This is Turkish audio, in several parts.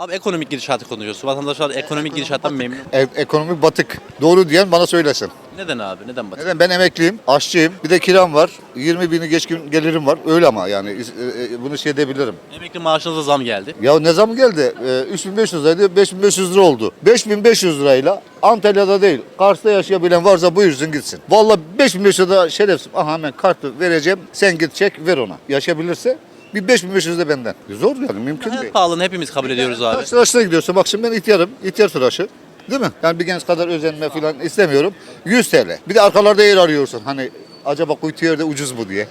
Abi ekonomik gidişatı konuşuyoruz. Vatandaşlar ekonomik gidişattan memnun. E- ekonomi batık. Doğru diyen bana söylesin. Neden abi? Neden batı? Neden? Ben emekliyim, aşçıyım. Bir de kiram var. 20 bini geçkin gelirim var. Öyle ama yani e, e, bunu şey edebilirim. Emekli maaşınıza zam geldi. Ya ne zaman geldi? E, 3500 liraydı, 5500 lira oldu. 5500 lirayla Antalya'da değil, Kars'ta yaşayabilen varsa buyursun gitsin. Vallahi 5500 lira şerefsiz. Aha hemen kartı vereceğim. Sen git çek ver ona. Yaşayabilirse bir 5500 de benden. Zor yani mümkün değil. Pahalılığını hepimiz kabul ediyoruz abi. Tıraşına gidiyorsun. Bak şimdi ben ihtiyarım. İhtiyar tıraşı. Değil mi? Yani bir genç kadar özenme falan istemiyorum. 100 TL. Bir de arkalarda yer arıyorsun. Hani acaba kuytu yerde ucuz mu diye.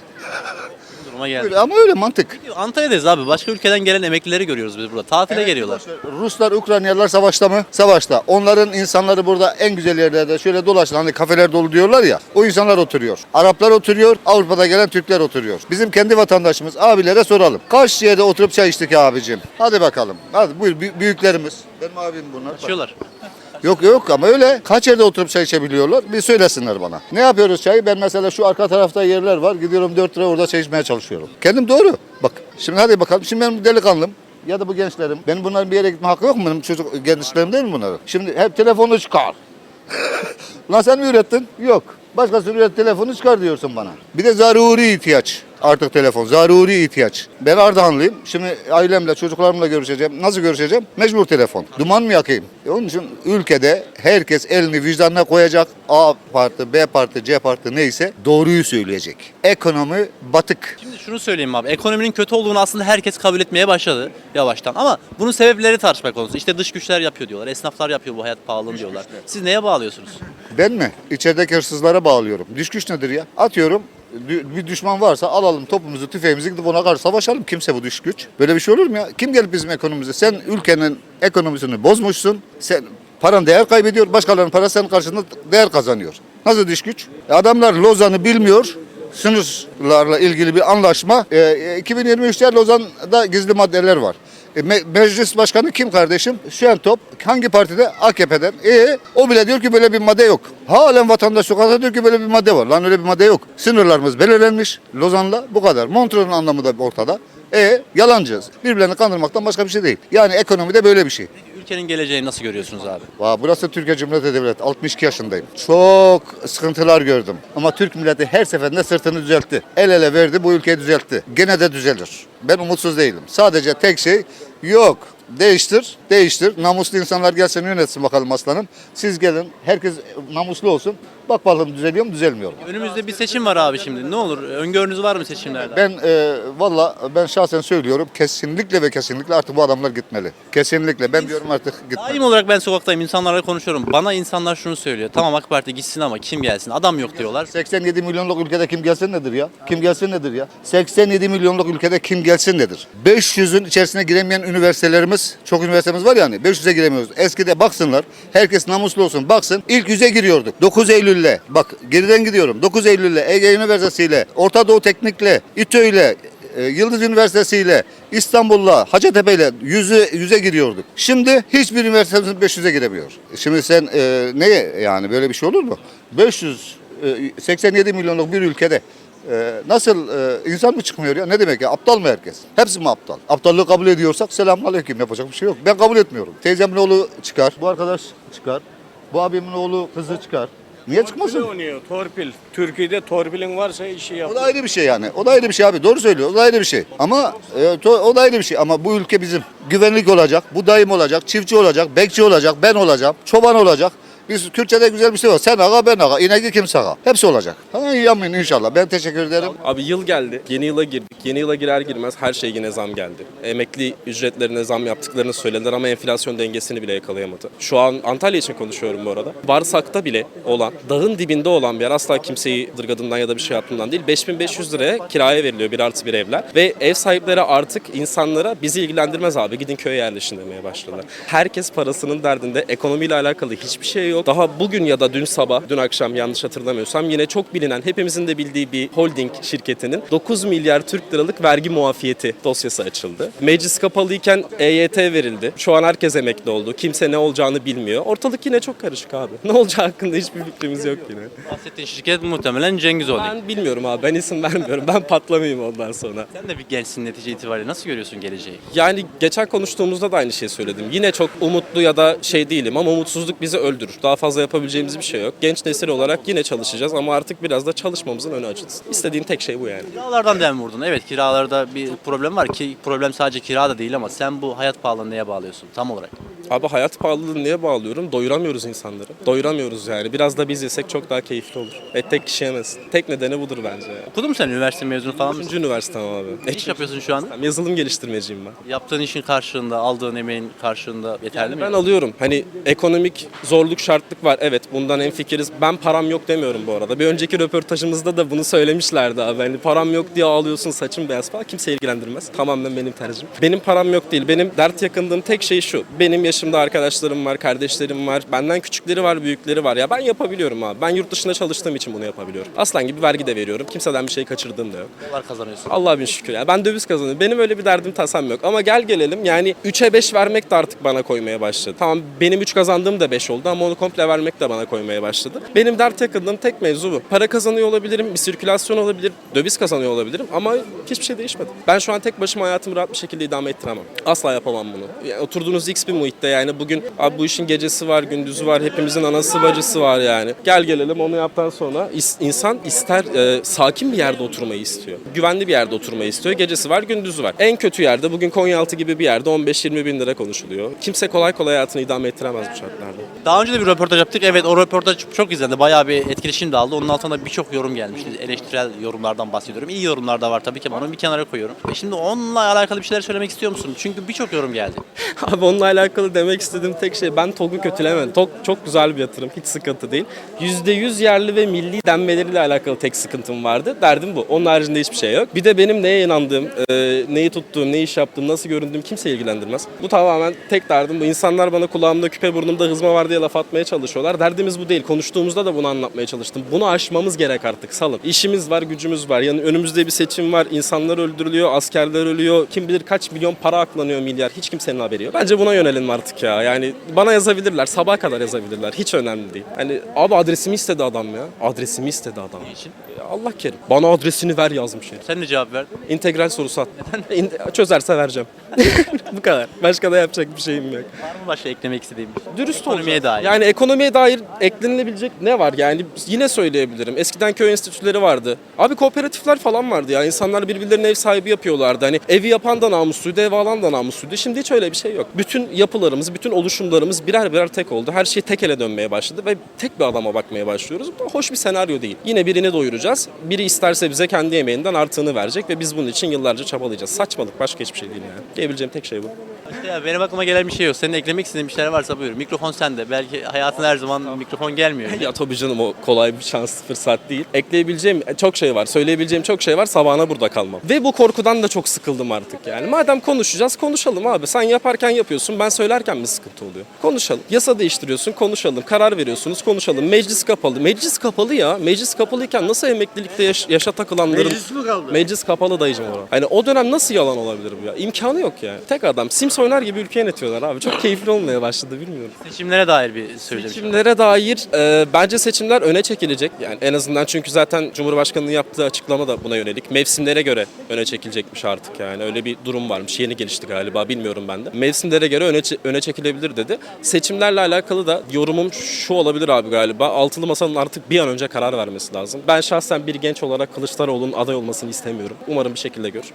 Duruma geldi. Öyle, ama öyle mantık. Antalya'dayız abi. Başka ülkeden gelen emeklileri görüyoruz biz burada. Tatile geliyorlar. Ruslar, Ukraynalılar savaşta mı? Savaşta. Onların insanları burada en güzel yerlerde şöyle dolaşın. Hani kafeler dolu diyorlar ya. O insanlar oturuyor. Araplar oturuyor. Avrupa'da gelen Türkler oturuyor. Bizim kendi vatandaşımız abilere soralım. Kaç yerde oturup çay içtik abicim? Hadi bakalım. Hadi buyur büyük- büyüklerimiz. Benim abim bunlar. Bak. Açıyorlar. Yok yok ama öyle. Kaç yerde oturup çay içebiliyorlar? Bir söylesinler bana. Ne yapıyoruz çayı? Ben mesela şu arka tarafta yerler var. Gidiyorum 4 lira orada çay içmeye çalışıyorum. Kendim doğru. Bak şimdi hadi bakalım. Şimdi benim delikanlım ya da bu gençlerim. Benim bunların bir yere gitme hakkı yok mu? Benim çocuk gençlerim değil mi bunların? Şimdi hep telefonu çıkar. Lan sen mi ürettin? Yok. Başkası üret telefonu çıkar diyorsun bana. Bir de zaruri ihtiyaç. Artık telefon. Zaruri ihtiyaç. Ben Ardahanlıyım. Şimdi ailemle, çocuklarımla görüşeceğim. Nasıl görüşeceğim? Mecbur telefon. Duman mı yakayım? E Onun için ülkede herkes elini vicdanına koyacak. A parti, B parti, C parti neyse doğruyu söyleyecek. Ekonomi batık. Şimdi şunu söyleyeyim abi. Ekonominin kötü olduğunu aslında herkes kabul etmeye başladı yavaştan. Ama bunun sebepleri tartışma konusu. İşte dış güçler yapıyor diyorlar. Esnaflar yapıyor bu hayat pahalılığını diyorlar. Siz neye bağlıyorsunuz? Ben mi? İçerideki hırsızlara bağlıyorum. Düş güç nedir ya? Atıyorum bir düşman varsa alalım topumuzu, tüfeğimizi gidip ona karşı savaşalım. Kimse bu düş güç. Böyle bir şey olur mu ya? Kim gelip bizim ekonomimize? Sen ülkenin ekonomisini bozmuşsun. Sen paran değer kaybediyor. Başkalarının parası senin karşında değer kazanıyor. Nasıl düş güç? E Adamlar Lozan'ı bilmiyor. Sınırlarla ilgili bir anlaşma. E, e, 2023'te Lozan'da gizli maddeler var. E, me- meclis başkanı kim kardeşim? Şentop. Hangi partide? AKP'den. E o bile diyor ki böyle bir madde yok. Halen vatandaş sokakta diyor ki böyle bir madde var. Lan öyle bir madde yok. Sınırlarımız belirlenmiş Lozan'la bu kadar. Montreux'un anlamı da ortada. E yalancıyız. Birbirlerini kandırmaktan başka bir şey değil. Yani ekonomide böyle bir şey. Peki ülkenin geleceğini nasıl görüyorsunuz abi? Vay, burası Türkiye Cumhuriyeti Devleti. 62 yaşındayım. Çok sıkıntılar gördüm. Ama Türk milleti her seferinde sırtını düzeltti. El ele verdi bu ülkeyi düzeltti. Gene de düzelir. Ben umutsuz değilim. Sadece tek şey yok. Değiştir, değiştir. Namuslu insanlar gelsin yönetsin bakalım aslanım. Siz gelin, herkes namuslu olsun. Bak bakalım düzeliyor mu, düzelmiyor mu? Önümüzde bir seçim var abi şimdi. Ne olur? Öngörünüz var mı seçimlerde? Ben e, valla ben şahsen söylüyorum kesinlikle ve kesinlikle artık bu adamlar gitmeli. Kesinlikle. Ben diyorum artık gitmeli. Daim olarak ben sokaktayım. insanlarla konuşuyorum. Bana insanlar şunu söylüyor. Tamam AK Parti gitsin ama kim gelsin? Adam yok diyorlar. 87 milyonluk ülkede kim gelsin nedir ya? Kim gelsin nedir ya? 87 milyonluk ülkede kim gelsin nedir? 500'ün içerisine giremeyen üniversitelerimiz, çok üniversitemiz var yani 500'e giremiyoruz. Eskide baksınlar, herkes namuslu olsun baksın. İlk 100'e giriyorduk. 9 Eylül'le, bak geriden gidiyorum. 9 Eylül'le, Ege Üniversitesi'yle, Orta Doğu Teknik'le, İTÖ'yle, e, Yıldız Üniversitesi'yle, İstanbul'la, Hacettepe'yle yüze, yüze giriyorduk. Şimdi hiçbir üniversitemiz 500'e giremiyor. Şimdi sen e, neye yani böyle bir şey olur mu? 500, e, 87 milyonluk bir ülkede e, nasıl e, insan mı çıkmıyor ya? Ne demek ya? Aptal mı herkes? Hepsi mi aptal? Aptallığı kabul ediyorsak selamünaleyküm yapacak bir şey yok. Ben kabul etmiyorum. Teyzemin oğlu çıkar, bu arkadaş çıkar, bu abimin oğlu kızı çıkar. Niye çıkmasın? Torpil oynuyor, torpil. Türkiye'de torpilin varsa işi yap. O da ayrı bir şey yani. O da ayrı bir şey abi. Doğru söylüyor. O da ayrı bir şey. Ama e, to- o da ayrı bir şey. Ama bu ülke bizim. Güvenlik olacak, bu dayım olacak, çiftçi olacak, bekçi olacak, ben olacağım, çoban olacak. Biz Kürtçe'de güzel bir şey var. Sen ağa ben ağa. İnekli kim sağa. Hepsi olacak. Ha, yamin inşallah. Ben teşekkür ederim. Abi yıl geldi. Yeni yıla girdik. Yeni yıla girer girmez her şey yine zam geldi. Emekli ücretlerine zam yaptıklarını söylediler ama enflasyon dengesini bile yakalayamadı. Şu an Antalya için konuşuyorum bu arada. Varsak'ta bile olan, dağın dibinde olan bir yer asla kimseyi dırgadından ya da bir şey yaptığından değil. 5500 liraya kiraya veriliyor bir artı bir evler. Ve ev sahipleri artık insanlara bizi ilgilendirmez abi gidin köye yerleşin demeye başladılar. Herkes parasının derdinde ekonomiyle alakalı hiçbir şey yok. Yok. Daha bugün ya da dün sabah, dün akşam yanlış hatırlamıyorsam yine çok bilinen, hepimizin de bildiği bir holding şirketinin 9 milyar Türk liralık vergi muafiyeti dosyası açıldı. Meclis kapalıyken EYT verildi. Şu an herkes emekli oldu. Kimse ne olacağını bilmiyor. Ortalık yine çok karışık abi. Ne olacağı hakkında hiçbir fikrimiz yok yine. Bahsettiğin şirket muhtemelen Cengiz Holding. Ben bilmiyorum abi. Ben isim vermiyorum. Ben patlamayayım ondan sonra. Sen de bir gençsin netice itibariyle. Nasıl görüyorsun geleceği? Yani geçen konuştuğumuzda da aynı şeyi söyledim. Yine çok umutlu ya da şey değilim ama umutsuzluk bizi öldürür. Daha fazla yapabileceğimiz bir şey yok. Genç nesil olarak yine çalışacağız ama artık biraz da çalışmamızın önü açılsın. İstediğim tek şey bu yani. Kiralardan dem vurdun. Evet kiralarda bir problem var ki problem sadece kira da değil ama sen bu hayat pahalılığını neye bağlıyorsun tam olarak? Abi hayat pahalılığını niye bağlıyorum? Doyuramıyoruz insanları. Doyuramıyoruz yani. Biraz da biz yesek çok daha keyifli olur. Et tek kişi yemesin. Tek nedeni budur bence. Okudun mu sen üniversite mezunu falan mısın? Üçüncü üniversitem abi. Ne iş yapıyorsun şu anda? Yazılım geliştirmeciyim ben. Yaptığın işin karşılığında, aldığın emeğin karşılığında yeterli mi? Ben alıyorum. Hani ekonomik zorluk şartlık var. Evet bundan en fikiriz. Ben param yok demiyorum bu arada. Bir önceki röportajımızda da bunu söylemişlerdi abi. Hani param yok diye ağlıyorsun saçın beyaz falan. Kimse ilgilendirmez. Tamamen benim tercihim. Benim param yok değil. Benim dert yakındığım tek şey şu. Benim yaşımda arkadaşlarım var, kardeşlerim var. Benden küçükleri var, büyükleri var. Ya ben yapabiliyorum abi. Ben yurt dışında çalıştığım için bunu yapabiliyorum. Aslan gibi vergi de veriyorum. Kimseden bir şey kaçırdığım da yok. dolar kazanıyorsun. Allah bin şükür. ya. ben döviz kazanıyorum. Benim öyle bir derdim tasam yok. Ama gel gelelim yani 3'e 5 vermek de artık bana koymaya başladı. Tamam benim 3 kazandığım da 5 oldu ama onu komple vermek de bana koymaya başladı. Benim dert yakındığım tek mevzu bu. Para kazanıyor olabilirim, bir sirkülasyon olabilir, döviz kazanıyor olabilirim ama hiçbir şey değişmedi. Ben şu an tek başıma hayatımı rahat bir şekilde idame ettiremem. Asla yapamam bunu. Yani oturduğunuz X bir muhitte yani bugün abi bu işin gecesi var, gündüzü var, hepimizin anası bacısı var yani. Gel gelelim onu yaptıktan sonra is- insan ister e, sakin bir yerde oturmayı istiyor. Güvenli bir yerde oturmayı istiyor. Gecesi var, gündüzü var. En kötü yerde bugün Konyaaltı gibi bir yerde 15-20 bin lira konuşuluyor. Kimse kolay kolay hayatını idame ettiremez bu şartlarda. Daha önce de bir röportaj yaptık. Evet o röportaj çok izlendi. Bayağı bir etkileşim de aldı. Onun altında birçok yorum gelmişti. Eleştirel yorumlardan bahsediyorum. İyi yorumlar da var tabii ki ama onu bir kenara koyuyorum. Ve şimdi onunla alakalı bir şeyler söylemek istiyor musun? Çünkü birçok yorum geldi. Abi onunla alakalı demek istediğim tek şey ben TOG'u kötülemedim. TOG çok güzel bir yatırım. Hiç sıkıntı değil. %100 yerli ve milli denmeleriyle alakalı tek sıkıntım vardı. Derdim bu. Onun haricinde hiçbir şey yok. Bir de benim neye inandığım, e, neyi tuttuğum, ne iş yaptığım, nasıl göründüğüm kimse ilgilendirmez. Bu tamamen tek derdim bu. İnsanlar bana kulağımda küpe burnumda hızma var diye laf atmaya çalışıyorlar. Derdimiz bu değil. Konuştuğumuzda da bunu anlatmaya çalıştım. Bunu aşmamız gerek artık. Salın. İşimiz var, gücümüz var. Yani önümüzde bir seçim var. İnsanlar öldürülüyor, askerler ölüyor. Kim bilir kaç milyon para aklanıyor milyar. Hiç kimsenin haberi yok. Bence buna yönelelim artık ya. Yani bana yazabilirler. Sabaha kadar yazabilirler. Hiç önemli değil. Hani abi adresimi istedi adam ya. Adresimi istedi adam. için? Allah kerim. Bana adresini ver yazmış ya. Sen ne cevap verdin? İntegral sorusu at. İn- Çözerse vereceğim. Bu kadar. Başka da yapacak bir şeyim yok. Var mı başka eklemek istediğin bir şey? Dürüst Ekonomiye olacağız. dair. Yani ekonomiye dair eklenilebilecek ne var? Yani yine söyleyebilirim. Eskiden köy enstitüleri vardı. Abi kooperatifler falan vardı ya. İnsanlar birbirlerine ev sahibi yapıyorlardı. Hani evi yapan da namusluydu, ev alan da namusluydu. Şimdi hiç öyle bir şey yok. Bütün yapılarımız, bütün oluşumlarımız birer birer tek oldu. Her şey tek ele dönmeye başladı ve tek bir adama bakmaya başlıyoruz. Bu hoş bir senaryo değil. Yine birini doyuracağız. Biri isterse bize kendi emeğinden artığını verecek ve biz bunun için yıllarca çabalayacağız. Saçmalık başka hiçbir şey değil yani. Diyebileceğim tek şey bu. İşte ya benim aklıma gelen bir şey yok. Senin eklemek istediğin bir şeyler varsa buyur. Mikrofon sende. Belki hayatın her zaman mikrofon gelmiyor. Ya tabii canım o kolay bir şans fırsat değil. Ekleyebileceğim çok şey var. Söyleyebileceğim çok şey var. Sabahına burada kalmam. Ve bu korkudan da çok sıkıldım artık yani. Madem konuşacağız konuşalım abi. Sen yaparken yapıyorsun. Ben söylerken mi sıkıntı oluyor? Konuşalım. Yasa değiştiriyorsun konuşalım. Karar veriyorsunuz konuşalım. Meclis kapalı. Meclis kapalı ya. Meclis kapalıyken nasıl emeklilikte yaş- yaşa takılanların... Meclis mi kaldı? Meclis kapalı dayıcım orada. Hani o dönem nasıl yalan olabilir bu ya? İmkanı yok yani. Tek adam. Sims oynar gibi ülke yönetiyorlar abi. Çok keyifli olmaya başladı bilmiyorum. Seçimlere dair bir söyleyeceğim. Seçimlere dair e, bence seçimler öne çekilecek. Yani en azından çünkü zaten Cumhurbaşkanı'nın yaptığı açıklama da buna yönelik. Mevsimlere göre öne çekilecekmiş artık yani. Öyle bir durum varmış. Yeni gelişti galiba bilmiyorum ben de. Mevsimlere göre öne, öne çekilebilir dedi. Seçimlerle alakalı da yorumum şu olabilir abi galiba. Altılı Masa'nın artık bir an önce karar vermesi lazım. Ben şahsen bir genç olarak Kılıçdaroğlu'nun aday olmasını istemiyorum. Umarım bir şekilde görür.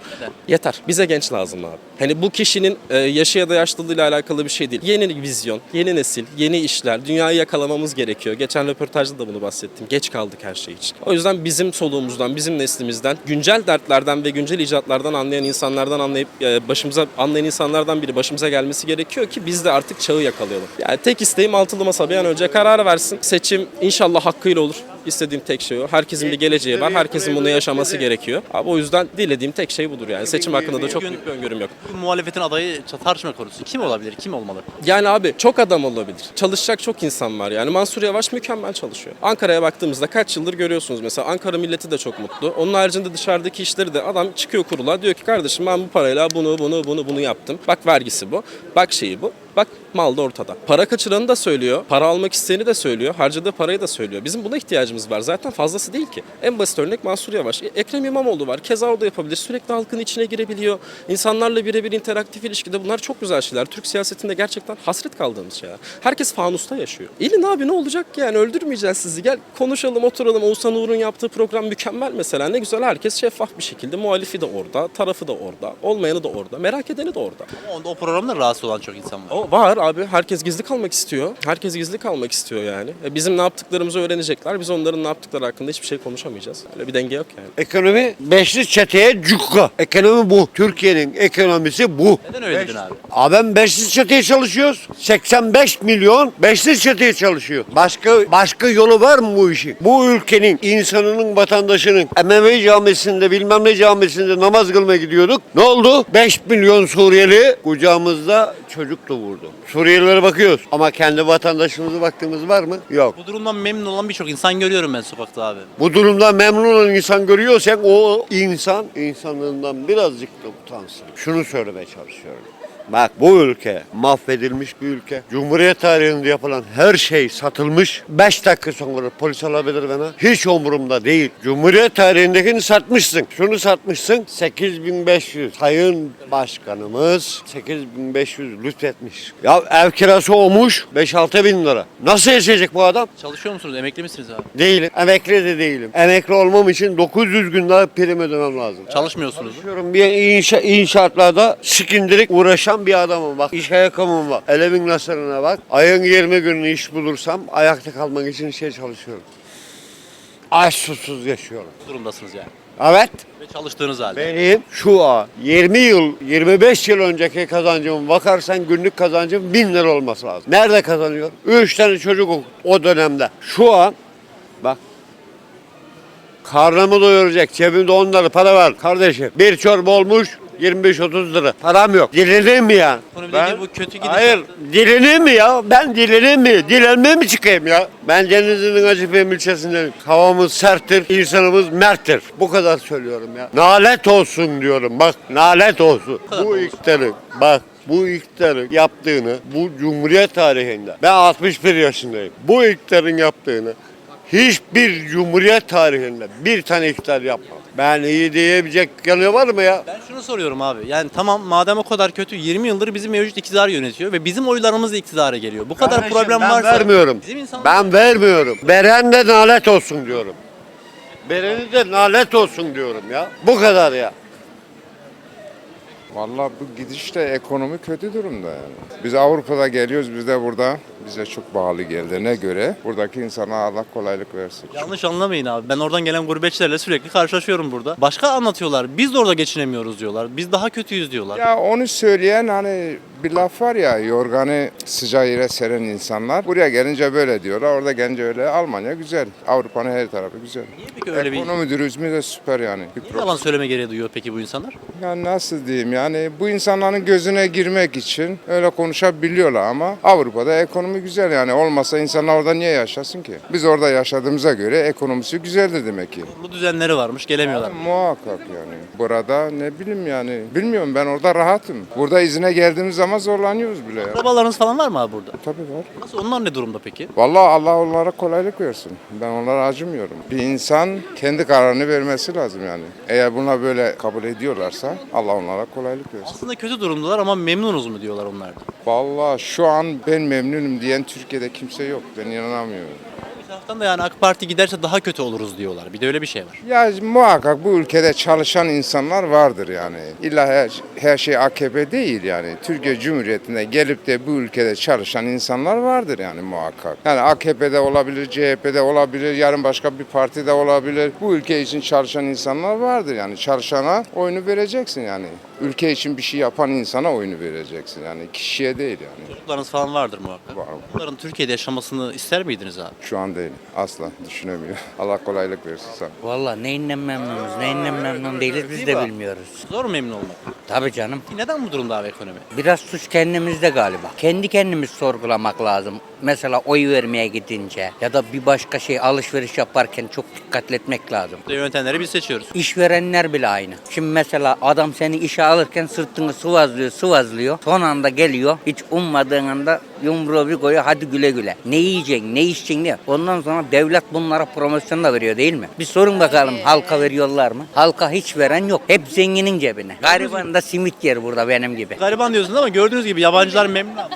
Yeter. Bize genç lazım abi. Hani bu kişinin e, yaşı ya da yaşlılığıyla alakalı bir şey değil. Yeni vizyon, yeni nesil, yeni işler, dünyayı yakalamamız gerekiyor. Geçen röportajda da bunu bahsettim. Geç kaldık her şey için. O yüzden bizim soluğumuzdan, bizim neslimizden, güncel dertlerden ve güncel icatlardan anlayan insanlardan anlayıp e, başımıza anlayan insanlardan biri başımıza gelmesi gerekiyor ki biz de artık çağı yakalayalım. Yani tek isteğim altılı masa bir an önce karar versin. Seçim inşallah hakkıyla olur. İstediğim tek şey o. Herkesin bir geleceği var. Herkesin bunu yaşaması gerekiyor. Abi o yüzden dilediğim tek şey budur yani. Seçim hakkında da çok büyük bir öngörüm yok. Bugün muhalefetin adayı tartışma konusu. Kim olabilir? Kim olmalı? Yani abi çok adam olabilir. Çalışacak çok insan var yani. Mansur Yavaş mükemmel çalışıyor. Ankara'ya baktığımızda kaç yıldır görüyorsunuz mesela. Ankara milleti de çok mutlu. Onun haricinde dışarıdaki işleri de adam çıkıyor kurula diyor ki kardeşim ben bu parayla bunu bunu bunu bunu yaptım. Bak vergisi bu. Bak şeyi bu. Bak mal da ortada. Para kaçıranı da söylüyor. Para almak isteyeni de söylüyor. Harcadığı parayı da söylüyor. Bizim buna ihtiyacımız var. Zaten fazlası değil ki. En basit örnek Mansur Yavaş. E, Ekrem İmamoğlu var. Keza o da yapabilir. Sürekli halkın içine girebiliyor. İnsanlarla birebir interaktif ilişkide bunlar çok güzel şeyler. Türk siyasetinde gerçekten hasret kaldığımız şeyler. Herkes fanusta yaşıyor. İlin abi ne olacak ki yani öldürmeyeceğiz sizi. Gel konuşalım oturalım. Oğuzhan Uğur'un yaptığı program mükemmel mesela. Ne güzel herkes şeffaf bir şekilde. Muhalifi de orada, tarafı da orada, olmayanı da orada, merak edeni de orada. Ama o, o programda rahatsız olan çok insan var. O var abi. Herkes gizli kalmak istiyor. Herkes gizli kalmak istiyor yani. E, bizim ne yaptıklarımızı öğrenecekler. Biz onların ne yaptıkları hakkında hiçbir şey konuşamayacağız. Öyle bir denge yok yani. Ekonomi beşli çeteye cukka. Ekonomi bu. Türkiye'nin ekonomisi bu. Neden öyle dedin abi? Abi ben beşli çeteye çalışıyoruz. 85 milyon beşli çeteye çalışıyor. Başka başka yolu var mı bu işin? Bu ülkenin insanının vatandaşının Emevi camisinde bilmem ne camisinde namaz kılmaya gidiyorduk. Ne oldu? 5 milyon Suriyeli kucağımızda çocuk doğurdu. Suriyelilere bakıyoruz ama kendi vatandaşımıza baktığımız var mı? Yok. Bu durumdan memnun olan birçok insan görüyorum ben sokakta abi. Bu durumdan memnun olan insan görüyorsak o insan insanlığından birazcık da utansın. Şunu söylemeye çalışıyorum. Bak bu ülke mahvedilmiş bir ülke. Cumhuriyet tarihinde yapılan her şey satılmış. 5 dakika sonra polis alabilir bana. Hiç umurumda değil. Cumhuriyet tarihindekini satmışsın. Şunu satmışsın. 8500. Sayın Başkanımız 8500 lütfetmiş. Ya ev kirası olmuş 5-6 bin lira. Nasıl yaşayacak bu adam? Çalışıyor musunuz? Emekli misiniz abi? Değilim. Emekli de değilim. Emekli olmam için 900 gün daha prim ödemem lazım. Çalışmıyorsunuz. Çalışıyorum bir inşa, inşaatlarda sikindirik uğraşan bir adamım bak. İş ayakkabım var. Elimin nasırına bak. Ayın 20 günü iş bulursam ayakta kalmak için şey çalışıyorum. Aç susuz yaşıyorum. Durumdasınız yani. Evet. Ve çalıştığınız halde. Benim şu an 20 yıl, 25 yıl önceki kazancım bakarsan günlük kazancım 1000 lira olması lazım. Nerede kazanıyor? 3 tane çocuk o- o dönemde. Şu an bak karnımı doyuracak cebimde 10 lira para var kardeşim. Bir çorba olmuş 25-30 lira. Param yok. Dilenir mi ya? Ekonomideki bu kötü gidişat- Hayır. Dilenir mi ya? Ben dilenir mi? Dilenmeye mi çıkayım ya? Ben Denizli'nin Acıpayım ilçesinden. Havamız serttir, insanımız merttir. Bu kadar söylüyorum ya. Nalet olsun diyorum. Bak nalet olsun. Bu iktidarın bak bu iktidarın yaptığını bu Cumhuriyet tarihinde ben 61 yaşındayım. Bu iktidarın yaptığını hiçbir Cumhuriyet tarihinde bir tane iktidar yapmadı. Ben iyi diyebilecek yanı var mı ya? Ben şunu soruyorum abi. Yani tamam madem o kadar kötü 20 yıldır bizim mevcut iktidar yönetiyor ve bizim oylarımız da iktidara geliyor. Bu kadar Kardeşim, problem ben varsa vermiyorum. Bizim insanlar Ben vermiyorum. Veren de nalet olsun diyorum. Vereni de nalet olsun diyorum ya. Bu kadar ya. Vallahi bu gidişle ekonomi kötü durumda yani. Biz Avrupa'da geliyoruz, biz de burada bize çok pahalı geldiğine göre buradaki insana Allah kolaylık versin. yanlış anlamayın abi. Ben oradan gelen gurbetçilerle sürekli karşılaşıyorum burada. Başka anlatıyorlar. Biz de orada geçinemiyoruz diyorlar. Biz daha kötüyüz diyorlar. Ya onu söyleyen hani bir laf var ya yorganı sıcağı yere seren insanlar. Buraya gelince böyle diyorlar, orada gelince öyle. Almanya güzel, Avrupa'nın her tarafı güzel. Niye peki öyle bir Ekonomi dürüzmü de süper yani. Bir Niye problem- yalan söyleme gereği duyuyor peki bu insanlar? Ya nasıl diyeyim yani bu insanların gözüne girmek için öyle konuşabiliyorlar ama Avrupa'da ekonomi güzel yani olmasa insanlar orada niye yaşasın ki? Biz orada yaşadığımıza göre ekonomisi güzeldir demek ki. Bu düzenleri varmış gelemiyorlar. Muhakkak yani. Burada ne bileyim yani. Bilmiyorum ben orada rahatım. Burada izine geldiğimiz zaman zorlanıyoruz bile ya. Akrabalarınız falan var mı abi burada? Tabii var. Nasıl onlar ne durumda peki? Vallahi Allah onlara kolaylık versin. Ben onlara acımıyorum. Bir insan kendi kararını vermesi lazım yani. Eğer buna böyle kabul ediyorlarsa Allah onlara kolaylık versin. Aslında kötü durumdalar ama memnunuz mu diyorlar onlar da. Vallahi şu an ben memnunum diyen Türkiye'de kimse yok. Ben inanamıyorum. Taraftan da yani AK Parti giderse daha kötü oluruz diyorlar. Bir de öyle bir şey var. Ya muhakkak bu ülkede çalışan insanlar vardır yani. İlla her, her şey AKP değil yani. Türkiye Cumhuriyeti'nde gelip de bu ülkede çalışan insanlar vardır yani muhakkak. Yani AKP'de olabilir, CHP'de olabilir, yarın başka bir partide olabilir. Bu ülke için çalışan insanlar vardır yani. Çalışana oyunu vereceksin yani. Ülke için bir şey yapan insana oyunu vereceksin yani. Kişiye değil yani. Çocuklarınız falan vardır muhakkak. Var. Bunların Türkiye'de yaşamasını ister miydiniz abi? Şu an değilim. Asla düşünemiyor. Allah kolaylık versin sana. Valla neyinden memnunuz, neyinden memnun değiliz biz de bilmiyoruz. Zor mu memnun olmak? Tabii canım. Neden bu durumda abi ekonomi? Biraz suç kendimizde galiba. Kendi kendimiz sorgulamak lazım. Mesela oy vermeye gidince ya da bir başka şey alışveriş yaparken çok dikkatli etmek lazım. Yöntemleri biz seçiyoruz. İşverenler bile aynı. Şimdi mesela adam seni işe alırken sırtını sıvazlıyor, sıvazlıyor. Son anda geliyor. Hiç ummadığın anda yumruğu bir koyuyor. Hadi güle güle. Ne yiyeceksin, ne içeceksin diye. Ondan sonra devlet bunlara promosyon da veriyor değil mi? Bir sorun bakalım halka veriyorlar mı? Halka hiç veren yok. Hep zenginin cebine. Gariban da simit yer burada benim gibi. Gariban diyorsunuz ama gördüğünüz gibi yabancılar memnun abi.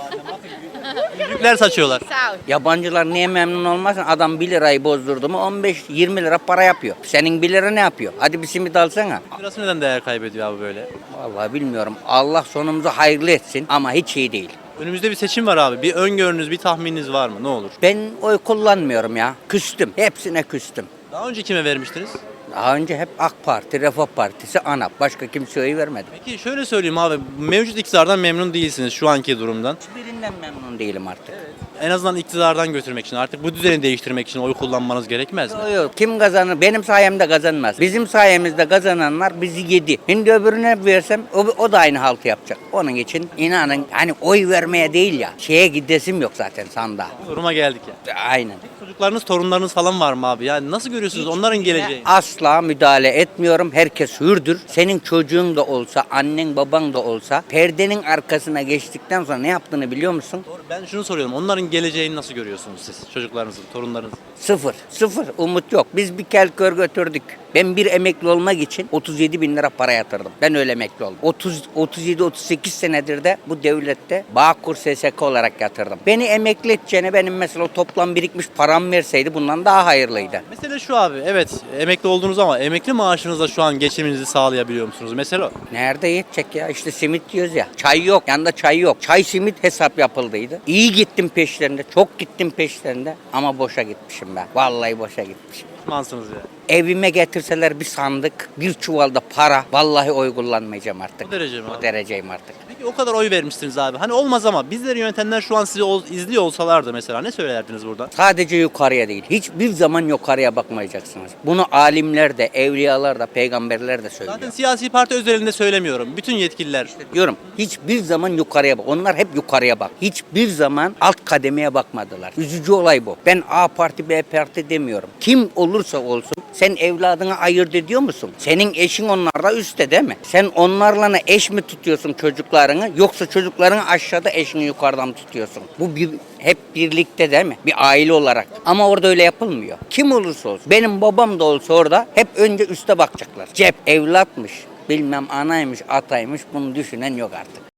Yüzükler saçıyorlar. Yabancılar niye memnun olmasın? Adam 1 lirayı bozdurdu mu 15-20 lira para yapıyor. Senin 1 lira ne yapıyor? Hadi bir simit alsana. Lirası neden değer kaybediyor abi böyle? Vallahi bilmiyorum. Allah sonumuzu hayırlı etsin ama hiç iyi değil. Önümüzde bir seçim var abi. Bir öngörünüz, bir tahmininiz var mı? Ne olur? Ben oy kullanmıyorum ya. Küstüm. Hepsine küstüm. Daha önce kime vermiştiniz? Daha önce hep AK Parti, Refah Partisi, ANAP. Başka kimseye oy vermedim. Peki şöyle söyleyeyim abi. Mevcut iktidardan memnun değilsiniz şu anki durumdan. Hiçbirinden memnun değilim artık. En azından iktidardan götürmek için artık bu düzeni değiştirmek için oy kullanmanız gerekmez mi? Yok yok. Kim kazanır? Benim sayemde kazanmaz. Bizim sayemizde kazananlar bizi yedi. Şimdi öbürüne versem o, o da aynı haltı yapacak. Onun için inanın hani oy vermeye değil ya. Şeye gidesim yok zaten sandığa. Duruma geldik ya. Aynen. Çocuklarınız, torunlarınız falan var mı abi? Yani nasıl görüyorsunuz onların geleceğini? Asla müdahale etmiyorum. Herkes hürdür. Senin çocuğun da olsa, annen baban da olsa perdenin arkasına geçtikten sonra ne yaptığını biliyor musun? Doğru, Ben şunu soruyorum. Onların geleceğini nasıl görüyorsunuz siz? Çocuklarınızın, torunlarınızın? Sıfır. Sıfır. Umut yok. Biz bir kel kör götürdük. Ben bir emekli olmak için 37 bin lira para yatırdım. Ben öyle emekli oldum. 30, 37-38 senedir de bu devlette Bağkur SSK olarak yatırdım. Beni emekli edeceğine benim mesela o toplam birikmiş param verseydi bundan daha hayırlıydı. Mesele şu abi. Evet emekli oldunuz ama emekli maaşınızla şu an geçiminizi sağlayabiliyor musunuz? Mesele o. Nerede yetecek ya? İşte simit diyoruz ya. Çay yok. Yanında çay yok. Çay simit hesap yapıldıydı. İyi gittim peşlerinde. Çok gittim peşlerinde. Ama boşa gitmişim ben. Vallahi boşa gitmişim. Mansınız ya. Evime getirseler bir sandık, bir çuvalda para. Vallahi oy kullanmayacağım artık. O derece mi O abi? dereceyim artık. Peki o kadar oy vermişsiniz abi. Hani olmaz ama bizleri yönetenler şu an sizi ol- izliyor olsalardı mesela ne söylerdiniz buradan? Sadece yukarıya değil. Hiçbir zaman yukarıya bakmayacaksınız. Bunu alimler de, evliyalar da, peygamberler de söylüyor. Zaten siyasi parti özelinde söylemiyorum. Bütün yetkililer. Diyorum hiçbir zaman yukarıya bak. Onlar hep yukarıya bak. Hiçbir zaman alt kademeye bakmadılar. Üzücü olay bu. Ben A parti B parti demiyorum. Kim olursa olsun sen evladına ayırt ediyor musun? Senin eşin onlarda üstte değil mi? Sen onlarla ne eş mi tutuyorsun çocuklarını yoksa çocuklarını aşağıda eşini yukarıdan mı tutuyorsun? Bu bir hep birlikte değil mi? Bir aile olarak. Ama orada öyle yapılmıyor. Kim olursa olsun. Benim babam da olsa orada hep önce üste bakacaklar. Cep evlatmış bilmem anaymış ataymış bunu düşünen yok artık.